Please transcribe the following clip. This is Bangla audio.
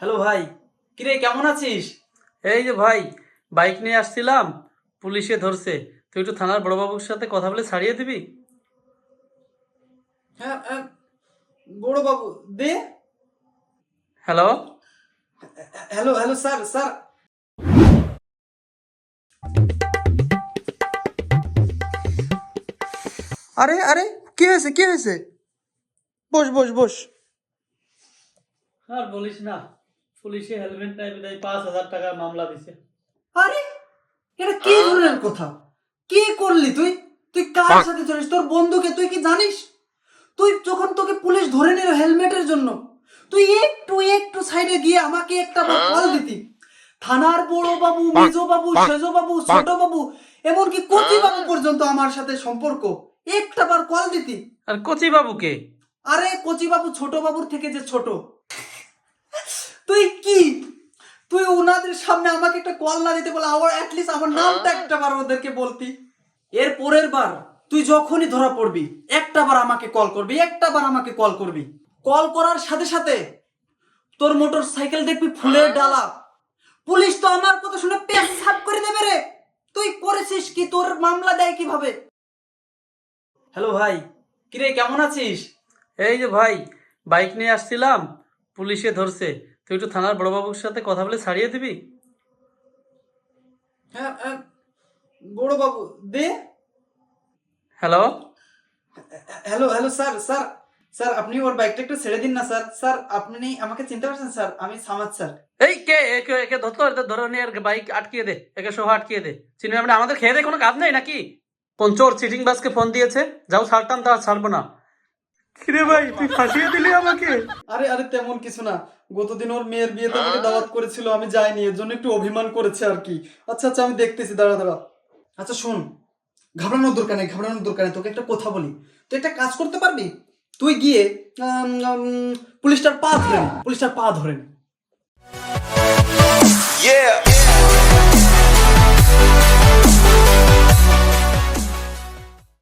হ্যালো ভাই কিরে কেমন আছিস? এই যে ভাই বাইক নিয়ে আসছিলাম পুলিশে ধরছে। তুই একটু থানার বড়বাবুর সাথে কথা বলে ছাড়িয়ে দিবি? হ্যাঁ হ্যাঁ, বড় বাবু দে। Hello? Hello hello sir sir. আরে আরে কি হয়েছে কি হয়েছে? বস বস বস। আর বলিস না। পুলিশে হেলমেট নাই বিদায় পাঁচ হাজার টাকার মামলা দিছে। আরে এটা কি ধরনের কথা? কি করলি তুই? তুই কার সাথে ধরিস তোর বন্ধুকে তুই কি জানিস? তুই যখন তোকে পুলিশ ধরে নিল হেলমেটের জন্য তুই একটু একটু সাইডে গিয়ে আমাকে একটা কল দিতি। থানার বড় বাবু মেজো বাবু সেজো বাবু ছোট বাবু এমনকি কচি বাবু পর্যন্ত আমার সাথে সম্পর্ক একটা বার কল দিতি। আর কচি বাবুকে আরে কচি বাবু ছোট বাবুর থেকে যে ছোট কি? তুই ওনাদের সামনে আমাকে একটা কল না দিতে বলে আমার অ্যাটলিস্ট আমার নামটা একটা বার ওদেরকে বলতি। এর পরের বার তুই যখনই ধরা পড়বি একটা বার আমাকে কল করবি একটা বার আমাকে কল করবি। কল করার সাথে সাথে তোর মোটর সাইকেল দেখবি ফুলের ডালা। পুলিশ তো আমার কথা শুনে পেশাব করে দেবে রে। তুই করেছিস কি? তোর মামলা দেয় কীভাবে? হ্যালো ভাই কিরে কেমন আছিস? এই যে ভাই বাইক নিয়ে আসছিলাম পুলিশে ধরছে। তুই একটু থানার বড়বাবুর সাথে কথা বলে ছাড়িয়ে দিবি? হ্যাঁ হ্যাঁ, বড় দে। Hello? Hello hello sir sir sir আপনি ওর বাইকটা একটু ছেড়ে দিন না স্যার। স্যার আপনি আমাকে চিনতে পারছেন স্যার? আমি সামাদ স্যার। এই কে? একে একে ধরতো এদের ধরে নিয়ে আর বাইক আটকিয়ে দে একে সহ আটকিয়ে দে। চিনবি আমরা আমাদের খেয়ে দে কোনো কাজ নেই নাকি? কোন চোর চিটিং বাসকে ফোন দিয়েছে? যাও ছাড়তাম তা ছাড়বো না। কিরে ভাই তুই ফাঁসিয়ে দিলি আমাকে? আরে আরে তেমন কিছু না। গতদিন ওর মেয়ের বিয়েতে আমাকে দাওয়াত করেছিল আমি যাইনি এর জন্য একটু অভিমান করেছে আর কি। আচ্ছা আচ্ছা আমি দেখতেছি দাঁড়া দাঁড়া। আচ্ছা শোন ঘাবড়ানোর দরকার নেই ঘাবড়ানোর দরকার নেই তোকে একটা কথা বলি। তুই একটা কাজ করতে পারবি? তুই গিয়ে পুলিশটার পা ধরেন নে পুলিশটার পা ধরেন Yeah!